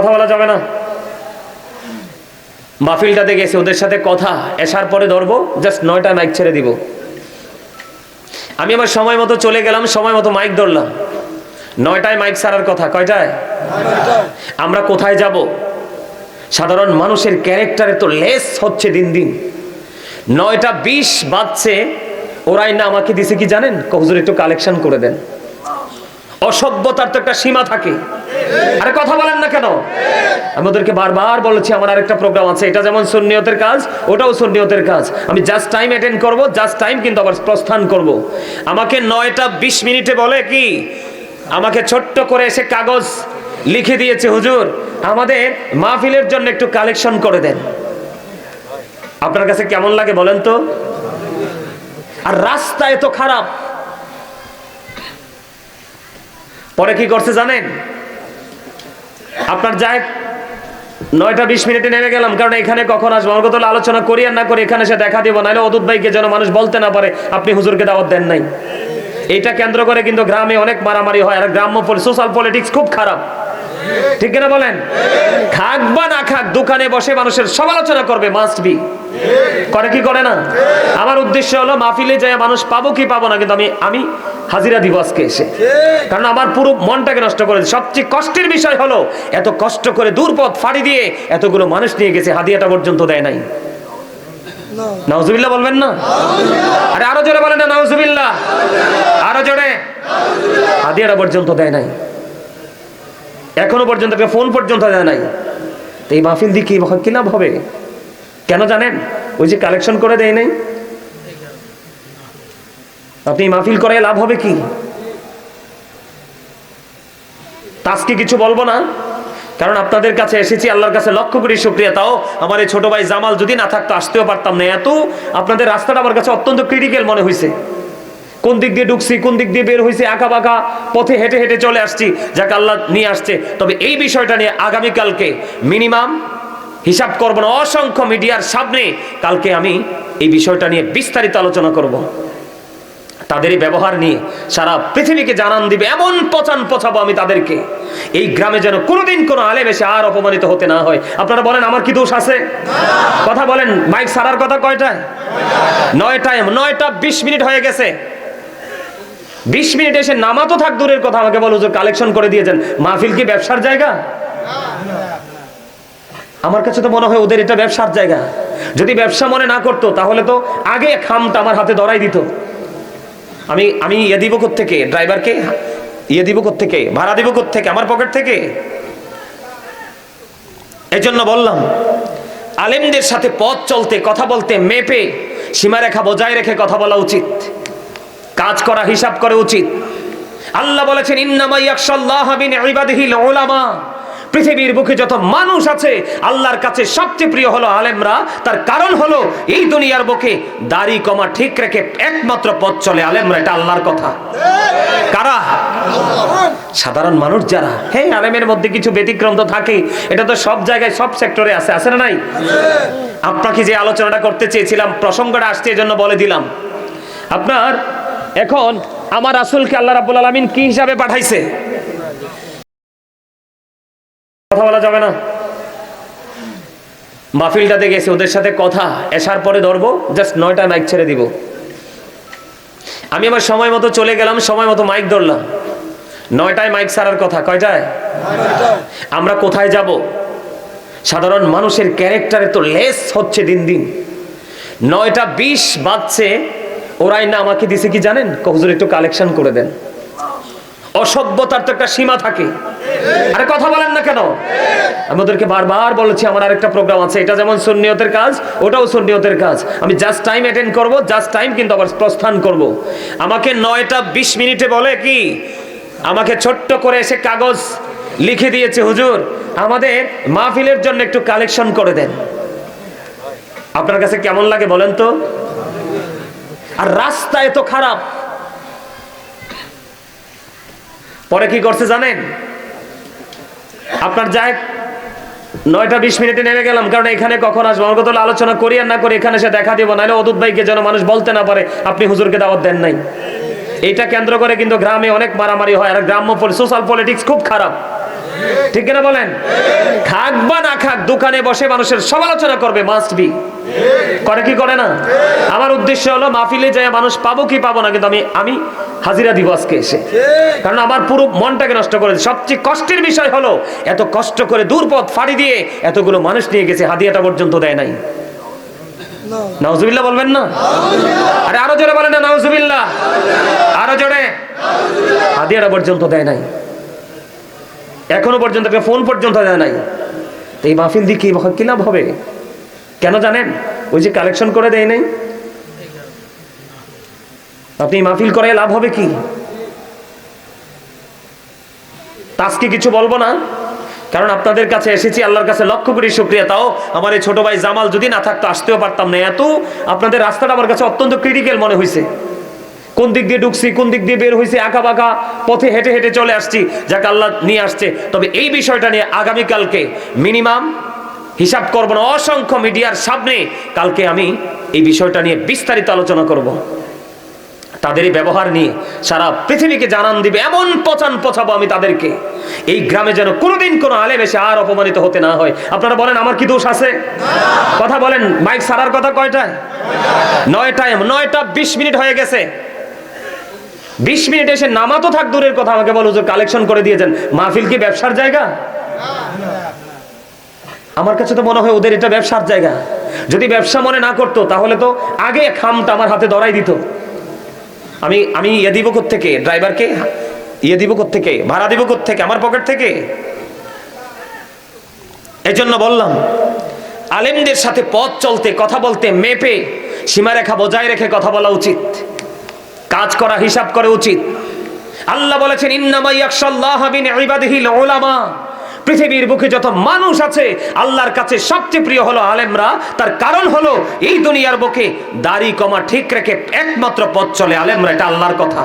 কথা বলা যাবে না। মাহফিলটাতে গেছি ওদের সাথে কথা, এসার পরে ধরবো জাস্ট নয়টা মাইক ছেড়ে দিব। আমি আমার সময় মতো চলে গেলাম, সময় মতো মাইক ধরলাম। নয়টায় মাইক ছাড়ার কথা, কয়টায়? আমরা কোথায় যাব? সাধারণ মানুষের ক্যারেক্টারে তো লেস হচ্ছে দিন দিন। নয়টা বিশ বাজছে, ওরাই না আমাকে দিছে কি জানেন? কহুজুর একটু কালেকশন করে দেন। অসভ্যতার তো একটা সীমা থাকে। আরে কথা বলেন না কেন? আমি ওদেরকে বারবার বলেছি, আমার আরেকটা প্রোগ্রাম আছে, এটা যেমন সুন্নিয়তের কাজ, ওটাও সুন্নিয়তের কাজ। আমি জাস্ট টাইম অ্যাটেন্ড করব জাস্ট টাইম কিন্তু আবার প্রস্থান করব। আমাকে নয়টা বিশ মিনিটে বলে কি, আমাকে ছোট্ট করে এসে কাগজ লিখে দিয়েছে হুজুর, আমাদের মাহফিলের জন্য একটু কালেকশন করে দেন। আপনার কাছে কেমন লাগে বলেন তো? আর রাস্তা এত খারাপ। পরে কি করছে জানেন? আপনার যাই নয়টা বিশ মিনিটে নেমে গেলাম, কারণ এখানে কখন আসব? আমার কথা আলোচনা করি আর না করি, এখানে সে দেখা দিব, নাহলে অদুত ভাইকে যেন মানুষ বলতে না পারে, আপনি হুজুরকে দাওয়াত দেন নাই। এইটা কেন্দ্র করে কিন্তু গ্রামে অনেক মারামারি হয়, আর গ্রাম্য সোশ্যাল পলিটিক্স খুব খারাপ। ঠিক কিনা বলেন? খাক বা না খাক, দোকানে বসে মানুষের সমালোচনা করবে মাস্ট বি করে কি করে না? আমার উদ্দেশ্য হলো, মাহফিলে যায় মানুষ পাবো কি পাবো না, কিন্তু আমি আমি হাজিরা দিব আজকে এসে। কারণ আমার পুরো মনটাকে নষ্ট করে সবচেয়ে কষ্টের বিষয় হলো, এত কষ্ট করে দূরপথ ফাড়ি দিয়ে এতগুলো মানুষ নিয়ে গেছে, হাদিয়াটা পর্যন্ত দেয় নাই। নাউজুবিল্লাহ বলবেন না? আরে আরও জোরে বলেন না, নাউজুবিল্লাহ। আরও জোরে। হাদিয়াটা পর্যন্ত দেয় নাই। এখনও পর্যন্ত একটা ফোন পর্যন্ত দেয় নাই। তো এই মাহফিল দিয়ে কি কি লাভ হবে? কেন জানেন? ওই যে কালেকশন করে দেয় নাই। আপনি মাহফিল করে লাভ হবে কি? তা আজকে কিছু বলব না। কারণ আপনাদের কাছে এসেছি, আল্লাহর কাছে লক্ষ্য করি শুক্রিয়া। তাও আমার এই ছোট ভাই জামাল যদি না থাকতো, আসতেও পারতাম না। এত আপনাদের রাস্তাটা আমার কাছে অত্যন্ত ক্রিটিক্যাল মনে হয়েছে কোন দিক দিয়ে ঢুকছি, কোন দিক দিয়ে বের হয়েছে আঁকা বাঁকা পথে হেঁটে হেঁটে চলে আসছি, যাকে আল্লাহ নিয়ে আসছে। তবে এই বিষয়টা নিয়ে আগামীকালকে মিনিমাম হিসাব করব না, অসংখ্য মিডিয়ার সামনে কালকে আমি এই বিষয়টা নিয়ে বিস্তারিত আলোচনা করব। তাদের ব্যবহার নিয়ে সারা পৃথিবীকে জানান দিবে, এমন পচান পচাবো আমি তাদেরকে। এই গ্রামে যেন কোনোদিন কোনো আলেম এসে আর অপমানিত হতে না হয়। আপনারা বলেন, আমার কি দোষ আছে? কথা বলেন, মাইক সারার কথা কয়টায়? নয়টায়, নয়টা বিশ মিনিট হয়ে গেছে। বিশ মিনিট এসে নামাতো থাক, দূরের কথা আমাকে বলো যে কালেকশন করে দিয়েছেন। মাহফিল কি ব্যবসার জায়গা? আমার কাছে তো মনে হয় ওদের এটা ব্যবসার জায়গা। যদি ব্যবসা মনে না করতো, তাহলে তো আগে খামটা আমার হাতে ধরাই দিত। আমি আমি ইয়ে দিব থেকে ড্রাইভারকে? ইয়ে দিব থেকে ভাড়া দিব থেকে আমার পকেট থেকে? এই জন্য বললাম, আলেমদের সাথে পথ চলতে, কথা বলতে, মেপে, সীমারেখা বজায় রেখে কথা বলা উচিত। কাজ করা, হিসাব করে উচিত। আল্লাহ বলেছেন পৃথিবীর বুকে যত মানুষ আছে, আল্লাহর কাছে সবচেয়ে প্রিয় হলো আলেমরা। তার কারণ হলো, এই দুনিয়ার বুকে দাড়ি, কমা ঠিক রেখে একমাত্র পথ চলে আলেমরা, এটা আল্লাহর কথা। কারা? সাধারণ মানুষ যারা। হ্যাঁ আলেমের মধ্যে কিছু ব্যতিক্রম তো থাকে। এটা তো সব জায়গায়, সব সেক্টরে আছে আছে না নাই? আপনাকে যে আলোচনাটা করতে চেয়েছিলাম, প্রসঙ্গটা আসছে, এজন্য বলে দিলাম। আপনার এখন আমার রাসূলকে আল্লাহ রাব্বুল আলামিন কি হিসাবে পাঠাইছে? কথা বলা যাবে না। মাহফিলটাতে গেছি, ওদের সাথে কথা এসার পরে ধরবো জাস্ট নয়টা মাইক ছেড়ে দিব। আমি আমার সময় মতো চলে গেলাম, সময় মতো মাইক ধরলাম। নয়টায় মাইক ছাড়ার কথা কয় কয়টায়? আমরা কোথায় যাব? সাধারণ মানুষের ক্যারেক্টারে তো লেস হচ্ছে দিন দিন। নয়টা বিশ বাজছে ওরাই না আমাকে দিছে কি জানেন? কহুজুর একটু কালেকশন করে দেন। অসভ্যতার তো একটা সীমা থাকে। আরে কথা বলেন না কেন? আমি ওদেরকে বারবার বলেছি, আমার আরেকটা প্রোগ্রাম আছে। এটা যেমন সুন্নিয়তের কাজ, ওটাও সুন্নিয়তের কাজ। আমি জাস্ট টাইম অ্যাটেন্ড করব জাস্ট টাইম কিন্তু আবার প্রস্থান করব। আমাকে নয়টা বিশ মিনিটে বলে কি, আমাকে ছোট্ট করে এসে কাগজ লিখে দিয়েছে হুজুর, আমাদের মাহফিলের জন্য একটু কালেকশন করে দেন। আপনার কাছে কেমন লাগে বলেন তো? আর রাস্তা এত খারাপ। পরে কি করছে জানেন? আপনার যাই নয়টা বিশ মিনিটে নেমে গেলাম, কারণ এখানে কখন আসব? আমার কথা আলোচনা করি আর না করি, এখানে সে দেখা দিব, নাহলে অদূত ভাইকে যেন মানুষ বলতে না পারে, আপনি হুজুরকে দাওয়াত দেন নাই। এইটা কেন্দ্র করে কিন্তু গ্রামে অনেক মারামারি হয়, আর গ্রাম্য সোশ্যাল পলিটিক্স খুব খারাপ। ঠিক কিনা বলেন? খাক বা না খাক দোকানে বসে মানুষের সমালোচনা করবে মাস্ট বি করে কি করে না? আমার উদ্দেশ্য হলো মাহফিলে যায় মানুষ পাবো কি পাবো না কিন্তু আমি আমি হাজিরা দিব আজকে এসে। কারণ আমার পুরো মনটাকে নষ্ট করে সবচেয়ে কষ্টের বিষয় হলো এত কষ্ট করে দূর পথ ফাড়ি দিয়ে এতগুলো মানুষ নিয়ে গেছে হাদিয়াটা পর্যন্ত দেয় নাই। নাউজুবিল্লাহ বলবেন না? আরে আরও জোরে বলেন না নাউজুবিল্লাহ। আরও জোরে। হাদিয়াটা পর্যন্ত দেয় নাই। এখনও পর্যন্ত ফোন পর্যন্ত দেয় নাই। তো এই মাহফিল দিয়ে কি কি লাভ হবে? কেন জানেন? ওই যে কালেকশন করে দেয় নাই। আপনি মাহফিল করে লাভ হবে কি? তাজকে কিছু বলব না? কারণ আপনাদের কাছে এসেছি, আল্লাহর কাছে লক্ষ্য করি শুক্রিয়া। তাও আমার এই ছোট ভাই জামাল যদি না থাকতো, আসতেও পারতাম না। এত আপনাদের রাস্তাটা আমার কাছে অত্যন্ত ক্রিটিক্যাল মনে হয়েছে কোন দিক দিয়ে ঢুকছি, কোন দিক দিয়ে বের হয়েছি আঁকা বাঁকা পথে হেঁটে হেঁটে চলে আসছি, যাকে আল্লাহ নিয়ে আসছে। তবে এই বিষয়টা নিয়ে আগামীকালকে মিনিমাম হিসাব করব না, অসংখ্য মিডিয়ার সামনে কালকে আমি এই বিষয়টা নিয়ে বিস্তারিত আলোচনা করব। তাদেরই ব্যবহার নিয়ে সারা পৃথিবীকে জানান দিবে, এমন পচান পচাবো আমি তাদেরকে। এই গ্রামে যেন কোনোদিন কোনো আলেম এসে আর অপমানিত হতে না হয়। আপনারা বলেন, আমার কি দোষ আছে? কথা বলেন, মাইক সারার কথা কয়টায়? নয়টায়, নয়টা বিশ মিনিট হয়ে গেছে। বিশ মিনিট এসে নামাতো থাক দূরের কথা, আমাকে বলো যে কালেকশন করে দিয়েছেন। মাহফিল কি ব্যবসার জায়গা? আমার কাছে তো মনে হয় ওদের এটা ব্যবসার জায়গা। যদি ব্যবসা মনে না করতো, তাহলে তো আগে খামটা আমার হাতে ধরাই দিত। আমি আমি ইয়ে দিব থেকে ড্রাইভারকে? ইয়ে দিব থেকে ভাড়া দিব থেকে আমার পকেট থেকে? এই জন্য বললাম, আলেমদের সাথে পথ চলতে, কথা বলতে, মেপে সীমারেখা বজায় রেখে কথা বলা উচিত। কাজ করা হিসাব করে উচিত। আল্লাহ বলেছেন উলামা পৃথিবীর বুকে যত মানুষ আছে, আল্লাহর কাছে সবচেয়ে প্রিয় হলো আলেমরা। তার কারণ হলো, এই দুনিয়ার বুকে দাড়ি কমা ঠিক রেখে একমাত্র পথ চলে আলেমরা, এটা আল্লাহর কথা।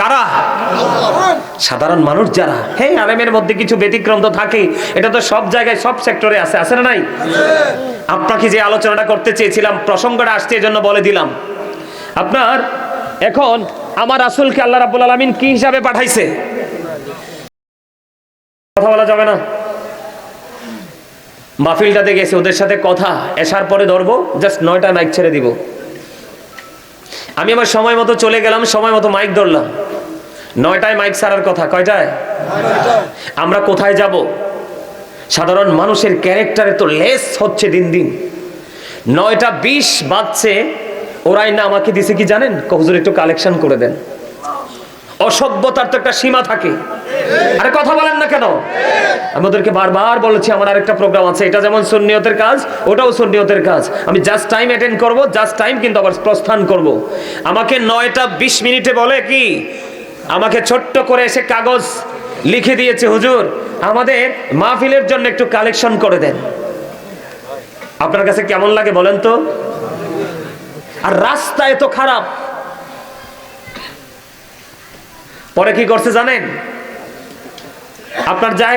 কারা? সাধারণ মানুষ যারা। হ্যাঁ আলেমের মধ্যে কিছু ব্যতিক্রম তো থাকে, এটা তো সব জায়গায়, সব সেক্টরে আছে আছে না নাই? আপনাকে যে আলোচনাটা করতে চেয়েছিলাম, প্রসঙ্গটা আসছে এই জন্য বলে দিলাম। আপনার এখন আমার রাসূলকে আল্লাহ রাব্বুল আলামিন কি হিসাবে পাঠাইছে? কথা বলা যাবে না। মাহফিলটাতে গেছে, ওদের সাথে কথা এসার পরে ধরবো জাস্ট নয়টা মাইক ছেড়ে দিব। আমি আমার সময় মতো চলে গেলাম, সময় মতো মাইক ধরলাম। নয়টায় মাইক ছাড়ার কথা, কয়টায়? আমরা কোথায় যাব? সাধারণ মানুষের ক্যারেক্টারে তো লেস হচ্ছে দিন দিন। নয়টা বিশ বাজছে ওরাই না আমাকে দিছে কি জানেন? কহুজুর একটু কালেকশন করে দেন। অসভ্যতার তো একটা সীমা থাকে। আরে কথা বলেন না কেন? আমাদেরকে বারবার বলেছি, আমার আরেকটা প্রোগ্রাম আছে। এটা যেমন সুন্নিয়তের কাজ, ওটাও সুন্নিয়তের কাজ। আমি জাস্ট টাইম অ্যাটেন্ড করব জাস্ট টাইম কিন্তু আবার প্রস্থান করব। আমাকে নয়টা বিশ মিনিটে বলে কি, আমাকে ছোট্ট করে এসে কাগজ লিখে দিয়েছে হুজুর। আমাদের মাহফিলের জন্য একটু কালেকশন করে দেন। আপনার কাছে কেমন লাগে বলেন তো? আর রাস্তা এত খারাপ। পরে কি করছে জানেন? আপনার যাই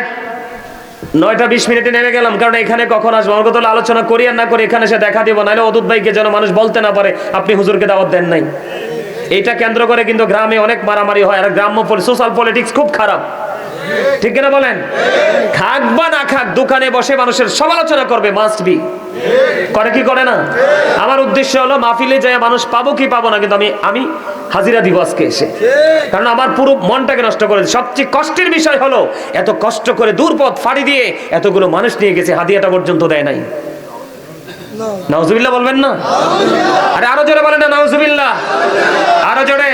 নয়টা বিশ মিনিটে নেমে গেলাম, কারণ এখানে কখন আসব? আমার কথা আলোচনা করি আর না করি, এখানে সে দেখা দিব, নাহলে অদূত ভাইকে যেন মানুষ বলতে না পারে, আপনি হুজুরকে দাওয়াত দেন নাই। এইটা কেন্দ্র করে কিন্তু গ্রামে অনেক মারামারি হয়, আর গ্রাম্য সোশ্যাল পলিটিক্স খুব খারাপ। ঠিক কিনা বলেন? খাক বা না খাক, দোকানে বসে মানুষের সমালোচনা করবে মাস্ট বি করে কি করে না? আমার উদ্দেশ্য হলো মাহফিলে যায় মানুষ পাবো কি পাবো না, কিন্তু আমি আমি হাজিরা দিব আজকে এসে। কারণ আমার পুরো মনটাকে নষ্ট করে সবচেয়ে কষ্টের বিষয় হলো এত কষ্ট করে দূর পথ ফাড়ি দিয়ে এতগুলো মানুষ নিয়ে গেছে, হাদিয়াটা পর্যন্ত দেয় নাই। নাউজুবিল্লাহ বলবেন না? আরে আরও জোরে বলেন না, নাউজুবিল্লাহ। আরও জোরে।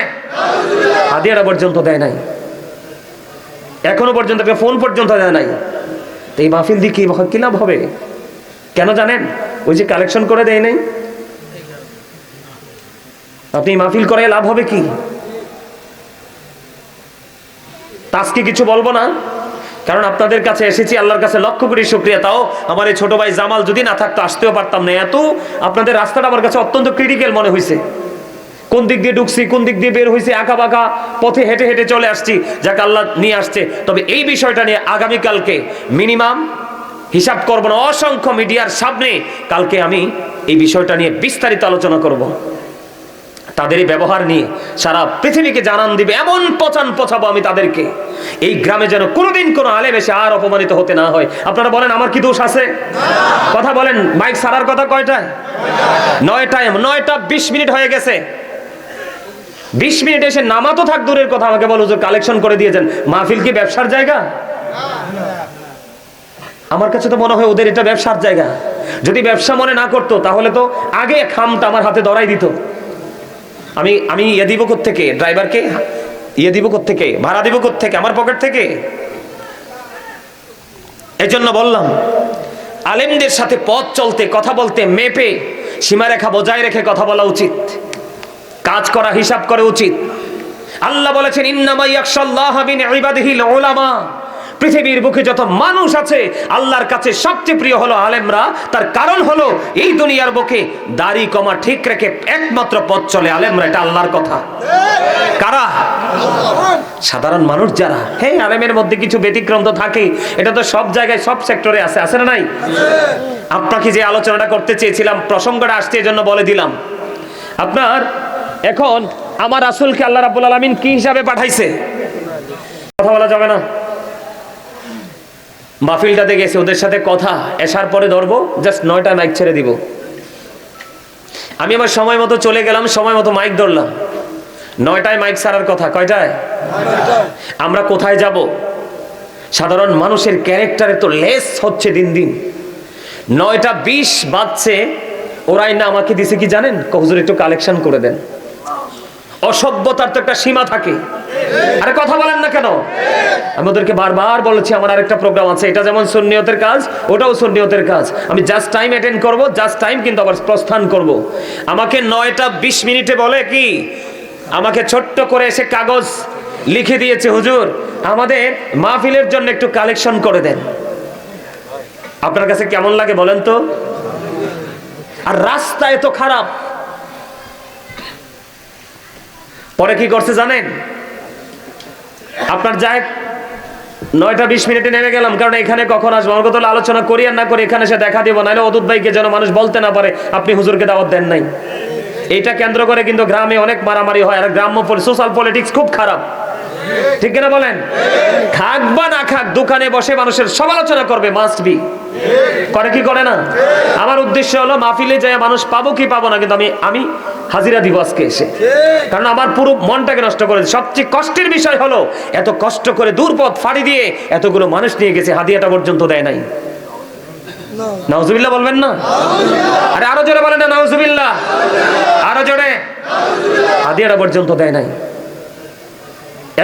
হাদিয়াটা পর্যন্ত দেয় নাই। এখনও পর্যন্ত ফোন পর্যন্ত দেয় নাই। তো এই মাহফিল দিয়ে কি লাভ হবে? কেন জানেন? ওই যে কালেকশন করে দেয় নাই? আপনি মাহফিল করে লাভ হবে কি? আজকে কিছু বলব না? কারণ আপনাদের কাছে এসেছি, আল্লাহর কাছে লক্ষ্য করি শুক্রিয়া। তাও আমার এই ছোট ভাই জামাল যদি না থাকতো, আসতেও পারতাম না। এত আপনাদের রাস্তাটা আমার কাছে অত্যন্ত ক্রিটিক্যাল মনে হয়েছে কোন দিক দিয়ে ঢুকছি, কোন দিক দিয়ে বের হয়েছে আঁকা বাঁকা পথে হেঁটে হেঁটে চলে আসছি। যাকে, আল্লাহ নিয়ে আসছে। তবে এই বিষয়টা নিয়ে আগামীকালকে মিনিমাম হিসাব করব না, অসংখ্য মিডিয়ার সামনে কালকে আমি এই বিষয়টা নিয়ে বিস্তারিত আলোচনা করব। তাদেরই ব্যবহার নিয়ে সারা পৃথিবীকে জানান দিবে, এমন পচান পচাবো আমি তাদেরকে। এই গ্রামে যেন কোনোদিন কোনো আলেম এসে আর অপমানিত হতে না হয়। আপনারা বলেন, আমার কি দোষ আছে? কথা বলেন, মাইক সারার কথা কয়টায়? নয়টায়, নয়টা বিশ মিনিট হয়ে গেছে। বিশ মিনিট এসে নামাতো থাক, দূরের কথা আমাকে বলো কালেকশন করে দিয়েছেন মাহফিল কি ব্যবসার জায়গা? আমার কাছে তো মনে হয় ওদের এটা ব্যবসার জায়গা। যদি ব্যবসা মনে না করতো, তাহলে তো আগে খামটা আমার হাতে ধরাই দিত। আমি আমি ইয়ে দিব থেকে ড্রাইভারকে? ইয়ে দিব থেকে ভাড়া দিব থেকে আমার পকেট থেকে? এই জন্য বললাম, আলেমদের সাথে পথ চলতে, কথা বলতে মেপে, সীমারেখা বজায় রেখে কথা বলা উচিত। কাজ করা, হিসাব করে উচিত। আল্লাহ বলেছেন, ইন্নামা ইয়াখশাল্লাহ মিন ইবাদিহিল উলামা। পৃথিবীর বুকে যত মানুষ আছে, আল্লাহর কাছে সবচেয়ে প্রিয় হলো আলেমরা। তার কারণ হলো, এই দুনিয়ার বুকে দাড়ি কমা ঠিক রেখে একমাত্র পথ চলে আলেমরা, এটা আল্লাহর কথা। কারা? সাধারণ মানুষ যারা। হ্যাঁ আলেমের মধ্যে কিছু ব্যতিক্রম তো থাকে, এটা তো সব জায়গায়, সব সেক্টরে আছে আছে না নাই? আপনাকে যে আলোচনাটা করতে চেয়েছিলাম, প্রসঙ্গটা আসছে, এজন্য বলে দিলাম। আপনার, এখন আমার আসলকে আল্লাহ রাব্বুল আলামিন কি হিসাবে পাঠাইছে? কথা বলা যাবে না? মাহফিলটাতে গেছে, ওদের সাথে কথা। এসার পরে ধরবো জাস্ট নয়টা মাইক ছেড়ে দিব। আমি আমার সময় মতো চলে গেলাম, সময় মতো মাইক ধরলাম। নয়টায় মাইক ছাড়ার কথা, কয়টায়? আমরা কোথায় যাব? সাধারণ মানুষের ক্যারেক্টারে তো লেস হচ্ছে দিন দিন। নয়টা বিশ বাজছে, ওরাই না আমাকে দিছে কি জানেন? কহুজুর একটু কালেকশন করে দেন। অসভ্যতার তো একটা সীমা থাকে। আরে কথা বলেন না কেন? আমি ওদেরকে বারবার বলেছি, আমার আরেকটা প্রোগ্রাম আছে, এটা যেমন সুন্নিয়তের কাজ, ওটাও সুন্নিয়তের কাজ। আমি জাস্ট টাইম অ্যাটেন্ড করব জাস্ট টাইম কিন্তু আবার প্রস্থান করব। আমাকে নয়টা বিশ মিনিটে বলে কি, আমাকে ছোট্ট করে এসে কাগজ লিখে দিয়েছে হুজুর, আমাদের মাহফিলের জন্য একটু কালেকশন করে দেন। আপনার কাছে কেমন লাগে বলেন তো? আর রাস্তা এত খারাপ। পরে কি করছে জানেন? আপনার যাই নয়টা বিশ মিনিটে নেমে গেলাম, কারণ এখানে কখন আসব? আমার কথা আলোচনা করি আর না করি, এখানে সে দেখা দিব, নাহলে অদূত ভাইকে যেন মানুষ বলতে না পারে, আপনি হুজুরকে দাওয়াত দেন নাই। এইটা কেন্দ্র করে কিন্তু গ্রামে অনেক মারামারি হয়, আর গ্রাম্য সোশ্যাল পলিটিক্স খুব খারাপ। ঠিক কিনা বলেন? খাক বা না খাক, দোকানে বসে মানুষের সমালোচনা করবে মাস্ট বি করে কি করে না? আমার উদ্দেশ্য হলো মাহফিলে যায় মানুষ পাবো কি পাবো না, কিন্তু আমি আমি হাজিরা দিব আজকে এসে। কারণ আমার পুরো মনটাকে নষ্ট করে সবচেয়ে কষ্টের বিষয় হলো এত কষ্ট করে দূরপথ ফাড়ি দিয়ে এতগুলো মানুষ নিয়ে গেছে হাদিয়াটা পর্যন্ত দেয় নাই। নাউজুবিল্লাহ বলবেন না? আরে আরও জোরে বলেন না নাউজুবিল্লাহ। আরও জোরে। হাদিয়াটা পর্যন্ত দেয় নাই।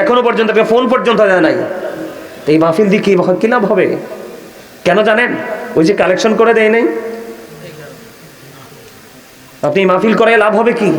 এখনও পর্যন্ত একটা ফোন পর্যন্ত দেয় নাই। তো এই মাহফিল দিয়ে কি কি লাভ হবে? কেন জানেন? ওই যে কালেকশন করে দেয় নাই। আপনি মাহফিল করে লাভ হবে কি?